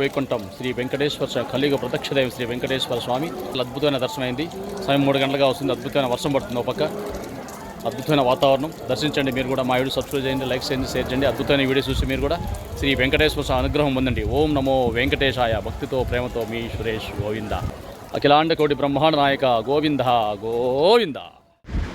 వైకుంఠం శ్రీ వెంకటేశ్వర స్వామి కలియుగ ప్రత్యక్షదేవి శ్రీ వెంకటేశ్వర స్వామి. అద్భుతమైన దర్శనమైంది. సమయం మూడు గంటలుగా వస్తుంది. అద్భుతమైన వర్షం పడుతుంది ఒక పక్క. అద్భుతమైన వాతావరణం. దర్శించండి మీరు కూడా మా వీడియో సబ్స్క్రైబ్ చేయండి లైక్ చేయండి షేర్ చేయండి. అద్భుతమైన వీడియో చూసి మీరు కూడా శ్రీ వెంకటేశ్వర స్వామి అనుగ్రహం పొందండి. ఓం నమో వెంకటేశాయ. భక్తితో ప్రేమతో మీ సురేష్ గోవింద. అఖిలాండ కోటి బ్రహ్మాండ నాయక గోవింద గోవింద.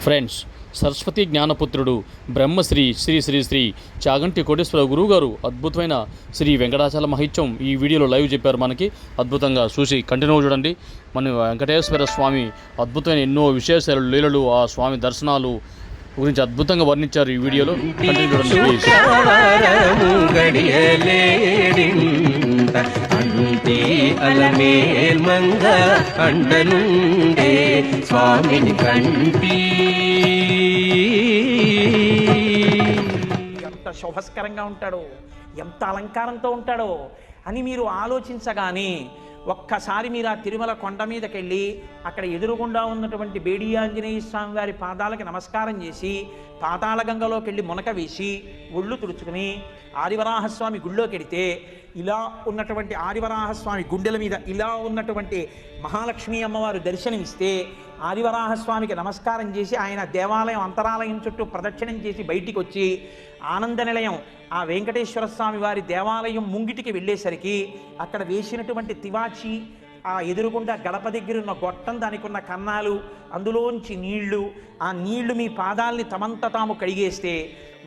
ఫ్రెండ్స్ సరస్వతి జ్ఞానపుత్రుడు బ్రహ్మశ్రీ శ్రీ శ్రీ శ్రీ చాగంటి కోటేశ్వర గురువు గారు అద్భుతమైన శ్రీ వెంకటాచల మహిత్యం ఈ వీడియోలో లైవ్ చెప్పారు మనకి. అద్భుతంగా చూసి కంటిన్యూ చూడండి. మన వెంకటేశ్వర స్వామి అద్భుతమైన ఎన్నో విశేషాలు లీలలు ఆ స్వామి దర్శనాలు గురించి అద్భుతంగా వర్ణించారు ఈ వీడియోలో. కంటిన్యూ చూడండి అలమేల్ మంగ అండనుండే స్వామిని కంటి శుభస్కరంగా ఉంటాడో ఎంత అలంకారంతో ఉంటాడో అని మీరు ఆలోచించగానే ఒక్కసారి మీరు ఆ తిరుమల కొండ మీదకి వెళ్ళి అక్కడ ఎదురుగుండా ఉన్నటువంటి బేడి ఆంజనేయ స్వామి వారి పాదాలకి నమస్కారం చేసి పాతాళ గంగలోకి వెళ్ళి మునక వేసి ఒళ్ళు తుడుచుకుని ఆదివరాహస్వామి గుళ్ళోకి వెడితే ఇలా ఉన్నటువంటి ఆదివరాహస్వామి గుండెల మీద ఇలా ఉన్నటువంటి మహాలక్ష్మి అమ్మవారు దర్శనమిస్తే ఆదివరాహస్వామికి నమస్కారం చేసి ఆయన దేవాలయం అంతరాలయం చుట్టూ ప్రదక్షిణం చేసి బయటికి వచ్చి ఆనంద నిలయం ఆ వెంకటేశ్వర స్వామి వారి దేవాలయం ముంగిటికి వెళ్ళేసరికి అక్కడ వేసినటువంటి తివాచి ఆ ఎదురుగుండా గడప దగ్గర ఉన్న గొట్టం దానికి ఉన్న కన్నాలు అందులోంచి నీళ్ళు ఆ నీళ్ళు మీ పాదాల్ని తమంత తాము కడిగేస్తే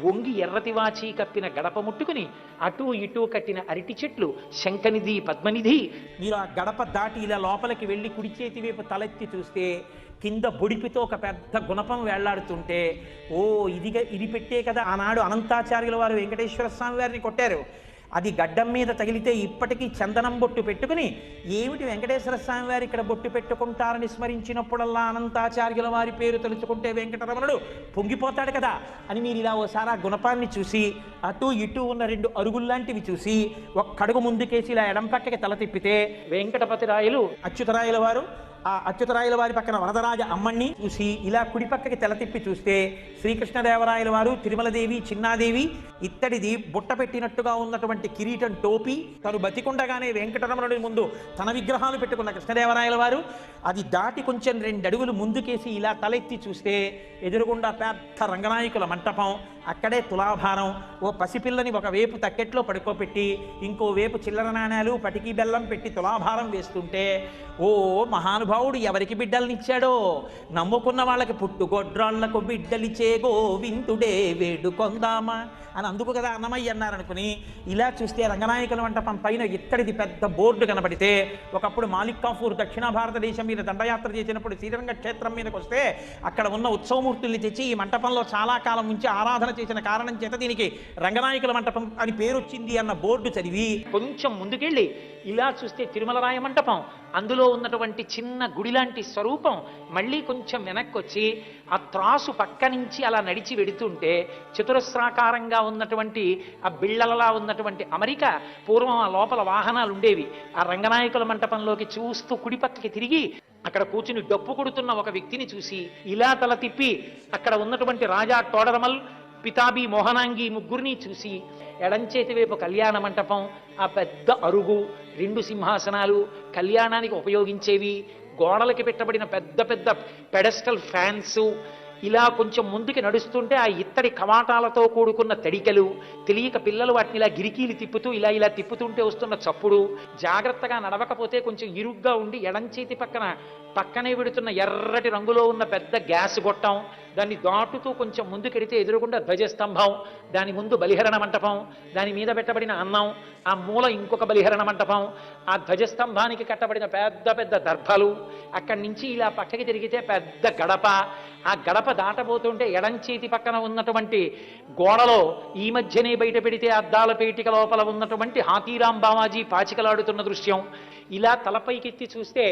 వంగి ఎర్రతివాచి కప్పిన గడప ముట్టుకుని అటు ఇటు కట్టిన అరటి చెట్లు శంఖనిధి పద్మనిధి. మీరు ఆ గడప దాటి ఇలా లోపలికి వెళ్ళి కుడి చేతి వైపు తలెత్తి చూస్తే కింద బొడిపితో ఒక పెద్ద గుణపం వేళ్ళాడుతుంటే ఓ ఇదిగా ఇది పెట్టే కదా ఆనాడు అనంతాచార్యుల వారు వెంకటేశ్వర స్వామి వారిని కొట్టారు. అది గడ్డం మీద తగిలితే ఇప్పటికీ చందనం బొట్టు పెట్టుకుని ఏమిటి వెంకటేశ్వర స్వామి వారు ఇక్కడ బొట్టు పెట్టుకుంటారని స్మరించినప్పుడల్లా అనంతాచార్యుల వారి పేరు తలుచుకుంటే వెంకటరమణుడు పొంగిపోతాడు కదా అని మీరు ఇలా ఓసారి ఆ గుణపాన్ని చూసి అటు ఇటు ఉన్న రెండు అరుగుల్లాంటివి చూసి ఒక్కడుగు ముందుకేసి ఇలా ఎడం పక్కకి తల తిప్పితే వెంకటపతి రాయలు అచ్యుతరాయల వారు ఆ అచ్యుతరాయల వారి పక్కన వరదరాజ అమ్మణ్ణి చూసి ఇలా కుడిపక్కకి తెల తిప్పి చూస్తే శ్రీకృష్ణదేవరాయల వారు తిరుమలదేవి చిన్నాదేవి ఇత్తడిది బుట్ట పెట్టినట్టుగా ఉన్నటువంటి కిరీటం టోపి. తను బతికుండగానే వెంకటరమణుడి ముందు తన విగ్రహాలు పెట్టుకున్న కృష్ణదేవరాయల వారు. అది దాటి కొంచెం రెండు అడుగులు ముందుకేసి ఇలా తలెత్తి చూస్తే ఎదురుగుండా పెద్ద రంగనాయకుల మంటపం. అక్కడే తులాభారం. ఓ పసిపిల్లని ఒక వేపు తక్కెట్లో పడుకోబెట్టి ఇంకో వేపు చిల్లర నాణ్యాలు పటికి బెల్లం పెట్టి తులాభారం వేస్తుంటే ఓ మహానుభావుడు ఎవరికి బిడ్డలనిచ్చాడో? నమ్ముకున్న వాళ్ళకి పుట్టుగొడ్రాళ్ళకు బిడ్డలిచే గోవిందుడే వేడుకొందామా అని అందుకు కదా అన్నమయ్య అన్నారనుకుని ఇలా చూస్తే రంగనాయకుల మంటపం పైన ఇత్తడిది పెద్ద బోర్డు కనబడితే ఒకప్పుడు మాలిక్ కాఫూర్ దక్షిణ భారతదేశం మీద దండయాత్ర చేసినప్పుడు శ్రీరంగ క్షేత్రం మీదకి వస్తే అక్కడ ఉన్న ఉత్సవమూర్తుల్ని తెచ్చి ఈ మంటపంలో చాలా కాలం నుంచి ఆరాధన చేసిన కారణం చేత దీనికి రంగనాయకుల మంటపం అని పేరు వచ్చింది అన్న బోర్డు చదివి కొంచెం ముందుకెళ్ళి ఇలా చూస్తే తిరుమలరాయ మంటపం అందులో ఉన్నటువంటి చిన్న గుడి లాంటి స్వరూపం మళ్ళీ కొంచెం వెనక్కి వచ్చి ఆ త్రాసు పక్క నుంచి అలా నడిచి వెడుతుంటే చతురస్రాకారంగా ఉన్నటువంటి ఆ బిళ్ళలలా ఉన్నటువంటి అమెరిక పూర్వం ఆ లోపల వాహనాలు ఉండేవి ఆ రంగనాయకుల మంటపంలోకి చూస్తూ కుడిపక్కకి తిరిగి అక్కడ కూర్చుని డప్పు కొడుతున్న ఒక వ్యక్తిని చూసి ఇలా తల తిప్పి అక్కడ ఉన్నటువంటి రాజా తోడరమల్ పితాబి మోహనాంగి ముగ్గురిని చూసి ఎడంచేతి వైపు కళ్యాణ మంటపం ఆ పెద్ద అరుగు రెండు సింహాసనాలు కళ్యాణానికి ఉపయోగించేవి గోడలకి పెట్టబడిన పెద్ద పెద్ద పెడస్టల్ ఫ్యాన్స్ ఇలా కొంచెం ముందుకి నడుస్తుంటే ఆ ఇత్తడి కవాటాలతో కూడుకున్న తడికలు తెలియక పిల్లలు వాటిని ఇలా గిరికీలు తిప్పుతూ ఇలా ఇలా తిప్పుతుంటే వస్తున్న చప్పుడు జాగ్రత్తగా నడవకపోతే కొంచెం ఇరుగ్గా ఉండి ఎడంచేతి పక్కన పక్కనే విడుతున్న ఎర్రటి రంగులో ఉన్న పెద్ద గ్యాస్ గొట్టం దాన్ని దాటుతూ కొంచెం ముందుకెడితే ఎదురుగుండా ధ్వజస్తంభం దాని ముందు బలిహరణ మంటపం దాని మీద పెట్టబడిన అన్నం ఆ మూల ఇంకొక బలిహరణ మంటపం ఆ ధ్వజస్తంభానికి కట్టబడిన పెద్ద పెద్ద దర్భలు అక్కడి నుంచి ఇలా పక్కకి తిరిగితే పెద్ద గడప. ఆ గడప దాటబోతుంటే ఎడం చేతి పక్కన ఉన్నటువంటి గోడలో ఈ మధ్యనే బయట పెడితే అద్దాల పేటిక లోపల ఉన్నటువంటి హాతీరాం బావాజీ పాచికలాడుతున్న దృశ్యం. ఇలా తలపైకెత్తి చూస్తే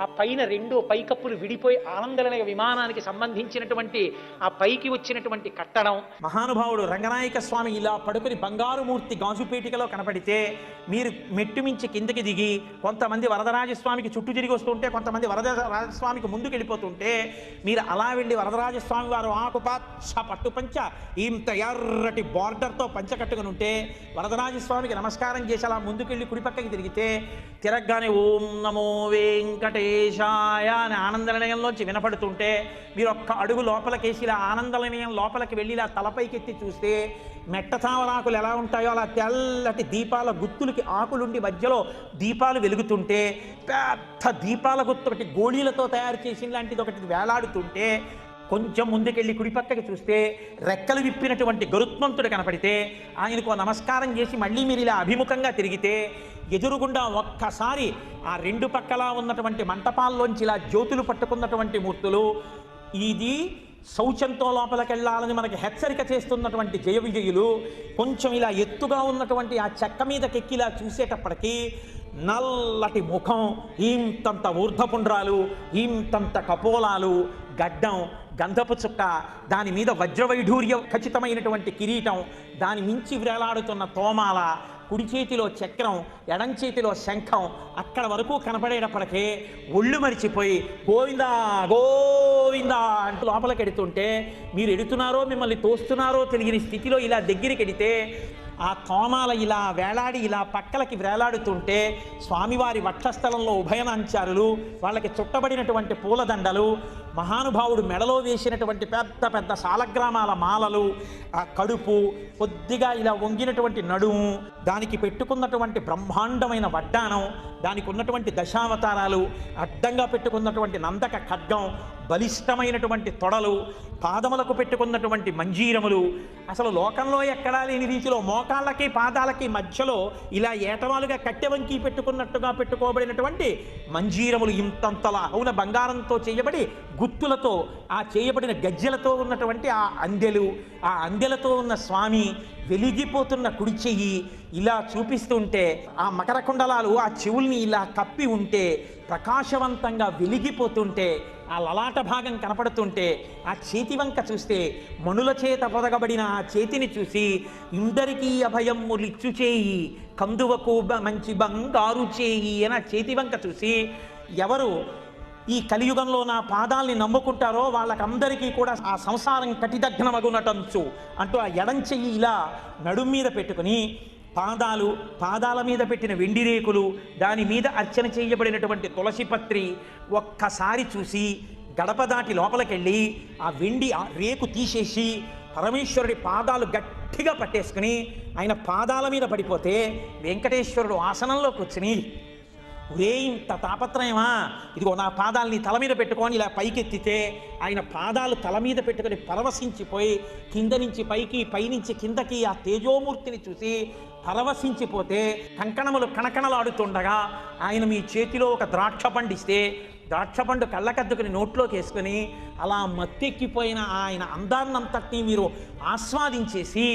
ఆ పైన రెండు పైకప్పులు విడిపోయి ఆనందలనే విమానానికి సంబంధించినటువంటి ఆ పైకి వచ్చినటువంటి కట్టడం. మహానుభావుడు రంగనాయక స్వామి ఇలా పడుకుని బంగారు మూర్తి గాజుపేటికలో కనపడితే మీరు మెట్టుమించి కిందకి దిగి కొంతమంది వరదరాజస్వామికి చుట్టూ తిరిగి వస్తుంటే కొంతమంది వరదరాజస్వామికి ముందుకు వెళ్ళిపోతుంటే మీరు అలా వెళ్ళి వరదరాజస్వామి వారు ఆకుపచ్చ పట్టు పంచ ఇంత ఎర్రటి బార్డర్తో పంచ కట్టుకుని ఉంటే వరదరాజస్వామికి నమస్కారం చేసి అలా ముందుకెళ్ళి కుడిపక్కకి తిరిగితే తిరగగానే ఓం నమో వెంకటేశాయ అని ఆనంద నిలయంలోంచి వినపడుతుంటే మీరు ఒక్క అడుగు లోపలికేసి ఇలా ఆనంద లోపలికి వెళ్ళి ఇలా తలపైకి ఎత్తి చూస్తే మెట్టతామరాకులు ఎలా ఉంటాయో అలా తెల్లటి దీపాల గుత్తులకి ఆకులుండి మధ్యలో దీపాలు వెలుగుతుంటే పెద్ద దీపాల గుత్తు ఒకటి గోళీలతో తయారు చేసిన లాంటిది ఒకటి వేలాడుతుంటే కొంచెం ముందుకెళ్ళి కుడిపక్కకి చూస్తే రెక్కలు విప్పినటువంటి గరుత్మంతుడు కనపడితే ఆయనకు నమస్కారం చేసి మళ్ళీ మీరు ఇలా అభిముఖంగా తిరిగితే ఎదురుగుండా ఒక్కసారి ఆ రెండు పక్కలా ఉన్నటువంటి మంటపాల్లోంచి ఇలా జ్యోతులు పట్టుకున్నటువంటి మూర్తులు ఇది శౌచంతో లోపలికెళ్ళాలని మనకి హెచ్చరిక చేస్తున్నటువంటి జయ విజయులు కొంచెం ఇలా ఎత్తుగా ఉన్నటువంటి ఆ చెక్క మీద కెక్కిలా చూసేటప్పటికీ నల్లటి ముఖం ఇంతంత ఊర్ధపుండ్రాలు ఇంతంత కపోలాలు గడ్డం గంధపు చుక్క దాని మీద వజ్రవైఢూర్య ఖచ్చితమైనటువంటి కిరీటం దాని మించి వేలాడుతున్న తోమాల కుడి చేతిలో చక్రం ఎడం చేతిలో శంఖం అక్కడ వరకు కనపడేటప్పటికే ఒళ్ళు మరిచిపోయి గోవిందా గోవిందా అంటూ లోపలికి ఎడుతుంటే మీరు ఎడుతున్నారో మిమ్మల్ని తోస్తున్నారో తెలియని స్థితిలో ఇలా దగ్గరికి ఎడితే ఆ కోమాల ఇలా వేలాడి ఇలా పక్కలకి వేలాడుతుంటే స్వామివారి వక్షస్థలంలో ఉభయనాంచారులు వాళ్ళకి చుట్టబడినటువంటి పూలదండలు మహానుభావుడు మెడలో వేసినటువంటి పెద్ద పెద్ద సాలగ్రామాల మాలలు ఆ కడుపు కొద్దిగా ఇలా వంగినటువంటి నడుము దానికి పెట్టుకున్నటువంటి బ్రహ్మాండమైన వడ్డానం దానికి ఉన్నటువంటి దశావతారాలు అడ్డంగా పెట్టుకున్నటువంటి నందక ఖడ్గం బలిష్టమైనటువంటి తొడలు పాదములకు పెట్టుకున్నటువంటి మంజీరములు. అసలు లోకంలో ఎక్కడా లేని రీతిలో మోకాళ్ళకి పాదాలకి మధ్యలో ఇలా ఏటవాలుగా కట్టె వంకి పెట్టుకున్నట్టుగా పెట్టుకోబడినటువంటి మంజీరములు ఇంతంతలా. అవున బంగారంతో చేయబడి గుత్తులతో ఆ చేయబడిన గజ్జెలతో ఉన్నటువంటి ఆ అందెలు ఆ అందెలతో ఉన్న స్వామి వెలిగిపోతున్న కుడి చెయ్యి ఇలా చూపిస్తుంటే ఆ మకర కుండలాలు ఆ చెవుల్ని ఇలా కప్పి ఉంటే ప్రకాశవంతంగా వెలిగిపోతుంటే ఆ లలాట భాగం కనపడుతుంటే ఆ చేతి వంక చూస్తే మణుల చేత పొదగబడిన ఆ చేతిని చూసి ఇందరికీ అభయం ములిచ్చు చేయి కందువకు బ- మంచి బంగారు చేయి అని ఆ చేతి వంక చూసి ఎవరు ఈ కలియుగంలో నా పాదాల్ని నమ్ముకుంటారో వాళ్ళకందరికీ కూడా ఆ సంసారం కటిదగ్నమగునటంచు అంటూ ఆ ఎడం చెయ్యి ఇలా నడుం మీద పెట్టుకుని పాదాలు పాదాల మీద పెట్టిన వెండి రేకులు దాని మీద అర్చన చేయబడినటువంటి తులసి పత్రి ఒక్కసారి చూసి గడప దాటి లోపలికెళ్ళి ఆ వెండి ఆ రేకు తీసేసి పరమేశ్వరుడి పాదాలు గట్టిగా పట్టేసుకుని ఆయన పాదాల మీద పడిపోతే వెంకటేశ్వరుడు ఆసనంలో కూర్చుని ఒరే ఇంత తాపత్రయమా? ఇదిగో నా పాదాలని తల మీద పెట్టుకొని ఇలా పైకెత్తితే ఆయన పాదాలు తల మీద పెట్టుకొని పరవశించిపోయి కింద నుంచి పైకి పైనుంచి కిందకి ఆ తేజోమూర్తిని చూసి పరవశించిపోతే కంకణములు కణకణలాడుతుండగా ఆయన మీ చేతిలో ఒక ద్రాక్ష పండిస్తే ద్రాక్ష పండు కళ్ళకద్దుకుని నోట్లోకి వేసుకుని అలా మత్తెక్కిపోయిన ఆయన అందాన్నంతటినీ మీరు ఆస్వాదించేసి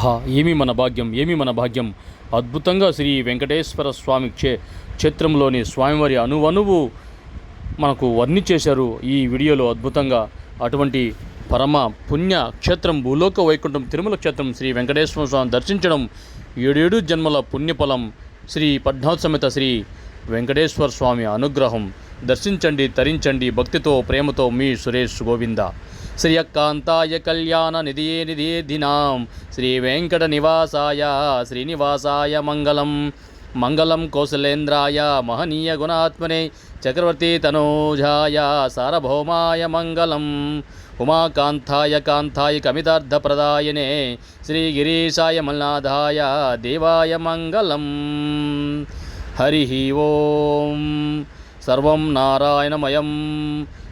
ఆహా ఏమి మన భాగ్యం ఏమి మన భాగ్యం. అద్భుతంగా శ్రీ వెంకటేశ్వర స్వామి క్షే క్షేత్రంలోని స్వామివారి అనువనువు మనకు వర్ణించేశారు ఈ వీడియోలో అద్భుతంగా. అటువంటి పరమ పుణ్య క్షేత్రం భూలోక వైకుంఠం తిరుమల క్షేత్రం శ్రీ వెంకటేశ్వర స్వామి దర్శించడం ఏడేడు జన్మల పుణ్యఫలం. శ్రీ పద్మావతి సమేత శ్రీ వెంకటేశ్వర స్వామి అనుగ్రహం. దర్శించండి తరించండి భక్తితో ప్రేమతో మీ సురేష్ గోవింద. శ్రీయకాంతాయ కళ్యాణ నిధియే నిధియే దినాం శ్రీ వెంకట నివాసాయ శ్రీనివాసాయ మంగళం. మంగళం కౌశలేంద్రాయ మహనీయ గుణాత్మనే చక్రవర్తి తనూజాయ సార్వభౌమాయ మంగళం. ఉమాకాంతాయ కాంతాయ కమితార్థప్రదాయనే శ్రీగిరీశాయ మల్నాథాయ దేవాయ మంగళం. హరి ఓం. సర్వం నారాయణమయం.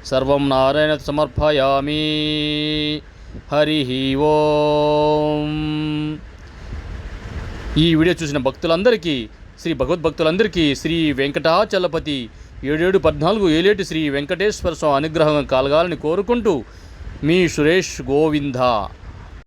సర్వం నారాయణ సమర్పయామి. హరి ఓం. ఈ వీడియో చూసిన భక్తులందరికీ శ్రీ భగవద్భక్తులందరికీ శ్రీ వెంకటాచలపతి ఏడేడు పద్నాలుగు ఏలేటి శ్రీ వెంకటేశ్వర స్వామి అనుగ్రహం కలగాలని కోరుకుంటూ మీ సురేష్ గోవింద.